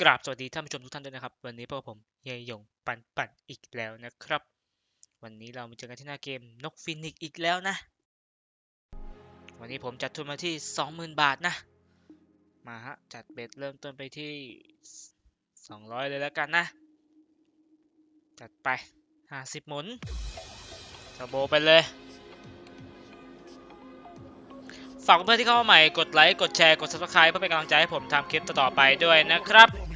กราบสวัสดีท่านผู้ชมทุกท่านด้วยนะครับ วันนี้พวกผมเฮียยงปันปันอีกแล้วนะครับ วันนี้เรามาเจอกันที่หน้าเกมนกฟินิกซ์อีกแล้วนะ วันนี้ผมจัดทุนมาที่ 20,000 บาทนะ มาฮะ จัดเบ็ดเริ่มต้นไปที่ 200 เลยแล้วกันนะ จัดไป 50 หมุนเทอร์โบไปเลย ฝากเพื่อนที่เข้ามาใหม่ กดไลค์ กดแชร์ กด subscribe เพื่อเป็นกำลังใจให้ผมทำคลิปต่อๆไปด้วยนะครับ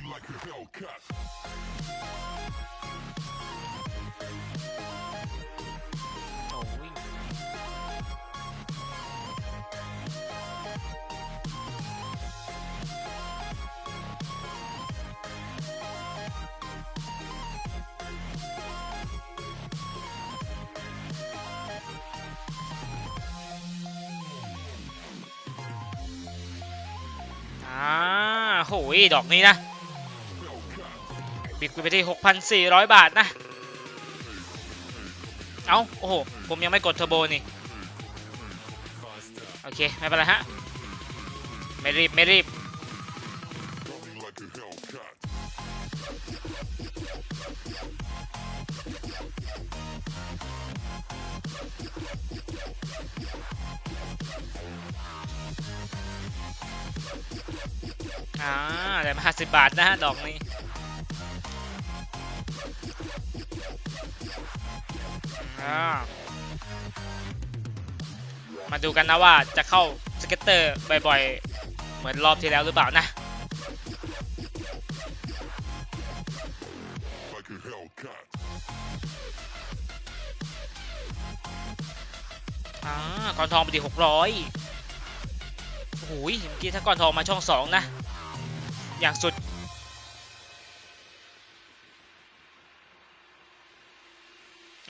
หยดอกนี้นะบิดไปที่ 6,400 บาทนะ เอ้า โอ้โห ผมยังไม่กดเทอร์โบนี่ โอเค ไม่เป็นไรฮะ ไม่รีบ ไม่รีบ อ่าได้มา50บาทนะฮะดอกนี้มาดูกันนะว่าจะเข้าสเก็ตเตอร์บ่อยๆ เหมือนรอบที่แล้วหรือเปล่านะอ่าก่อนทองไปดีหกร้อยโอ้ยเมื่อกี้ถ้าก่อนทองมาช่องสองนะ อย่างสุด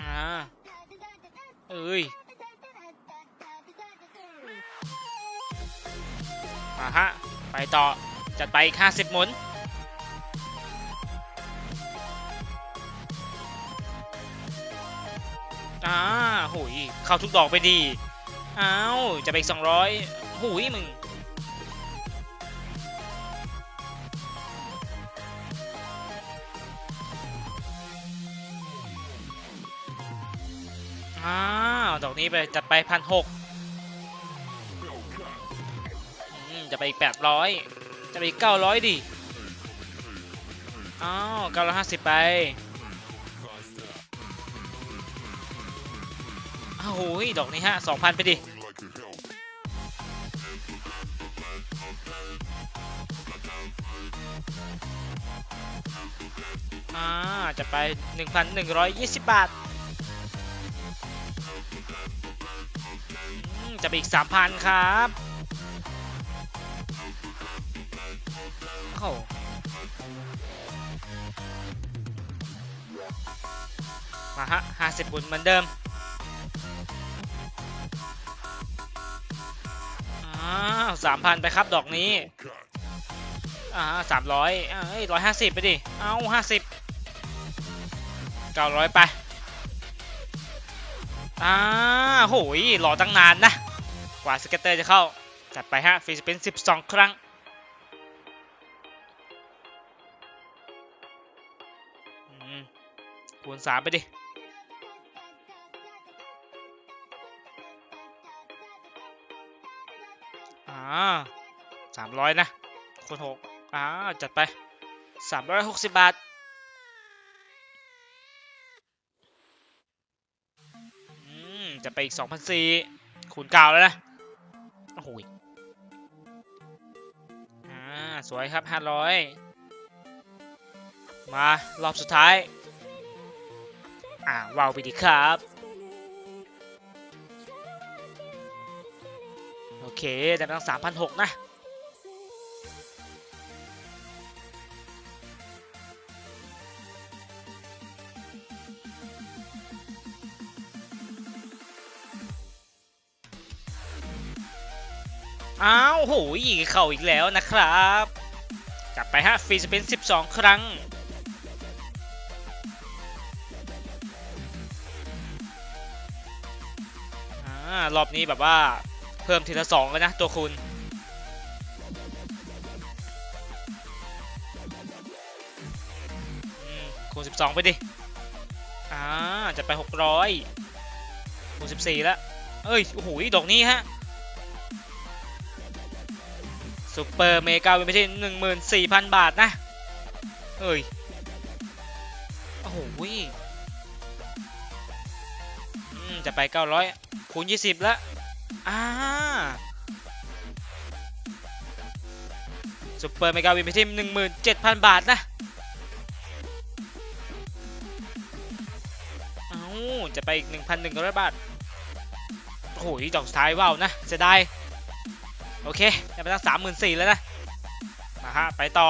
อ่าเอ้ยมาฮะ ไปต่อ จัดไปอีก50 หมุนอ่าหุยเข้าทุกดอกไปดี อ้าว จะไปอีก200หุยมึง อกนี้ไปจัดไปพันหกจะไปอีกแปดร้อยจะไปอีกเก้าร้อยดิอ้าวเก้าร้อยห้าสิบไปอ้าวโหยดอกนี้ฮะสองพันไปดิอ่าจะไป1,120บาท จะไปอีก 3,000 ครับโอ้โหมาฮะ50บุญเหมือนเดิมอ้าว3,000ไปครับดอกนี้ อ่าสามร้อยเอ้ยร้อยห้าสิบไปดิ เอาห้าสิบเก้าร้อยไป อ่าโหยรอตั้งนานนะ กว่าสเก็ตเตอร์จะเข้า จัดไปฮะฟรีสปินสิบสองครั้ง คูณสามไปดิอ่าสามร้อยนะคูณหกอ่าจัดไปสามร้อยหกสิบบาทอืมจะไปอีกสองพันสี่คูณเก้าแล้วนะ โอ้โหอ่า สวยครับห้าร้อยมา รอบสุดท้าย อ่าว้าวไปดีครับ โอเค แต่ตั้งสามพันหกนะ อ้าวโหยเข้าอีกแล้วนะครับจับไปฮะฟรีสปิน 12 ครั้งอรอบนี้แบบว่าเพิ่มทีละสองแล้วนะตัวคุณสิบสองไปดิ อ่า จะไปหกร้อยคูณสิบสี่แล้ว เอ้ย โอ้โหดอกนี้ฮะ ซูเปอร์เมกาเป็นไปที่หนึ่งหมื่นสี่พันบาทนะเอ้ย โอ้โหจะไปเก้าร้อยคูณยี่สิบแล้วอ่าซูเปอร์เมกาวินไปที่หนึ่งหมื่นเจ็ดพันบาทนะ เอ้าจะไปอีกหนึ่งพันหนึ่งร้อยบาท โอ้โหดอกสุดท้ายว้าวนะเสียดาย โอเคได้ไปตั้งสามหมื่นสี่แล้วนะ มาฮะ ไปต่อ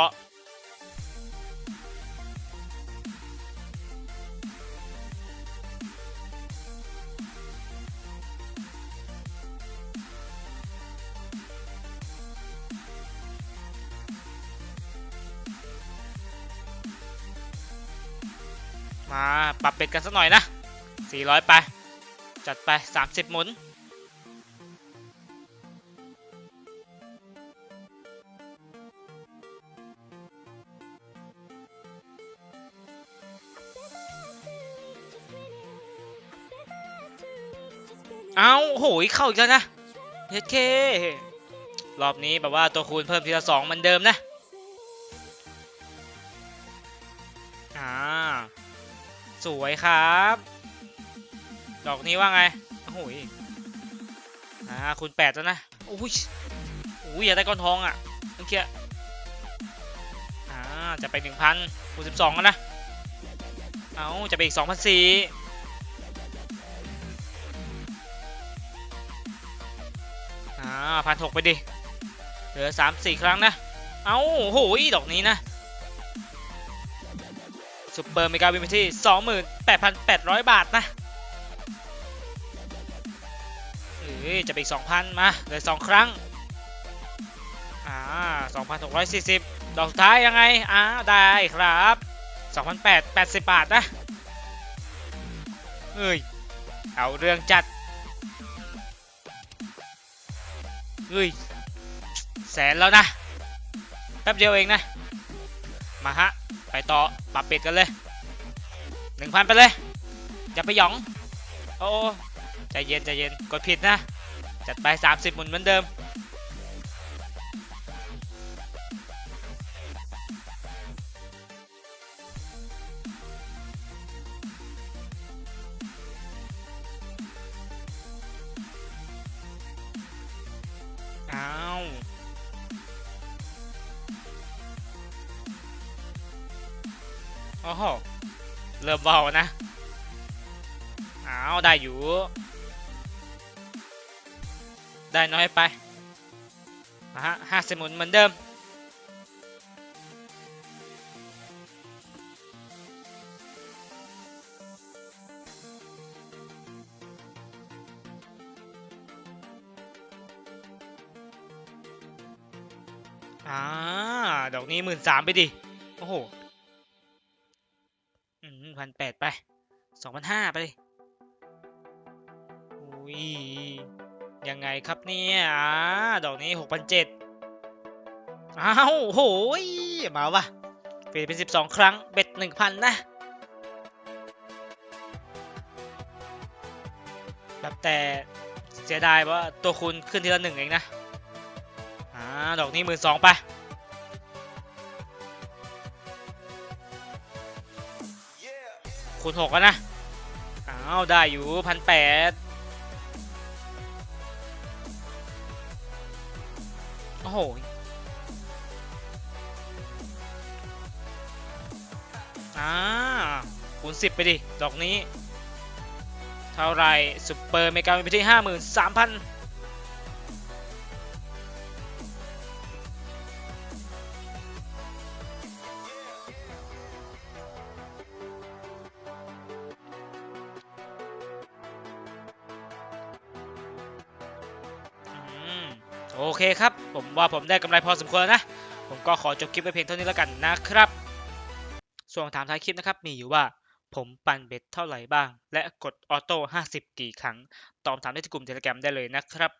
มาปรับเบ็ดกันสักหน่อยนะ 400 ไป จัดไป 30 หมุน โหยเข้าอีกแล้วนะเฮดเครอบนี้แบบว่าตัวคูณเพิ่มทีละสองเหมือนเดิมนะอ่าสวยครับ ดอกนี้ว่าไงโอ้โหยอ่าคูณแปดแล้วนะโอ้ยโอ้ยอย่าได้ก้อนทองอะเมื่อกี้อ่าจะไปหนึ่งพันคูณสิบสองแล้วนะเอาจะไปอีกสองพันสี่ อ่าพันหกไปดิ เหลือสามสี่ครั้งนะ เอาโอ้โหยดอกนี้นะซูเปอร์เมกาวินไปที่28,800บาทนะเอ้ยจะไปอีก2,000มาเหลย2ครั้งอ่า2,640ดอกสุดท้ายยังไงอ่าได้ครับ2,800 80บาทนะเอ้ยเอาเรื่องจัด เฮ้ยแสนแล้วนะแป๊บเดียวเองนะ มาฮะ ไปต่อปรับเป็ดกันเลยหนึ่งพันไปเลย อย่าไปหยอง โอ้ใจเย็นใจเย็นกดผิดนะ จัดไป 30 หมุนเหมือนเดิม โอ้โหเริ่มเบานะอ้าวได้อยู่ ได้น้อยไปอะฮะห้าสิบหมุนเหมือนเดิมอ่าดอกนี้หมื่นสามไปดิ โอ้โห องพันห้าไปเลยอุ้ยยังไงครับเนี่ยอ่าดอกนี้หกพันเจ็ดอ้าวโหยมาวะเฟดเป็นสิบสองครั้งเบ็ดหนึ่งพันนะแบบแต่เสียดายว่าตัวคูณขึ้นทีละหนึ่งเองนะอ่าดอกนี้หมื่นสองไปคูณหกแล้วนะ อ้าวได้อยู่พันแปดโอ้โหอ่าคูณสิบไปดิ ดอกนี้ เท่าไรซุปเปอร์เมกาไปที่ห้าหมื่นสามพัน โอเคครับ ผมว่าผมได้กำไรพอสมควรแล้วนะ ผมก็ขอจบคลิปไปเพียงเท่านี้แล้วกันนะครับ ส่วนคำถามท้ายคลิปนะครับ มีอยู่ว่าผมปั่นเบ็ดเท่าไหร่บ้าง และกดออโต้50 กี่ครั้ง ตอบถามได้ที่กลุ่มเทเล gram ได้เลยนะครับ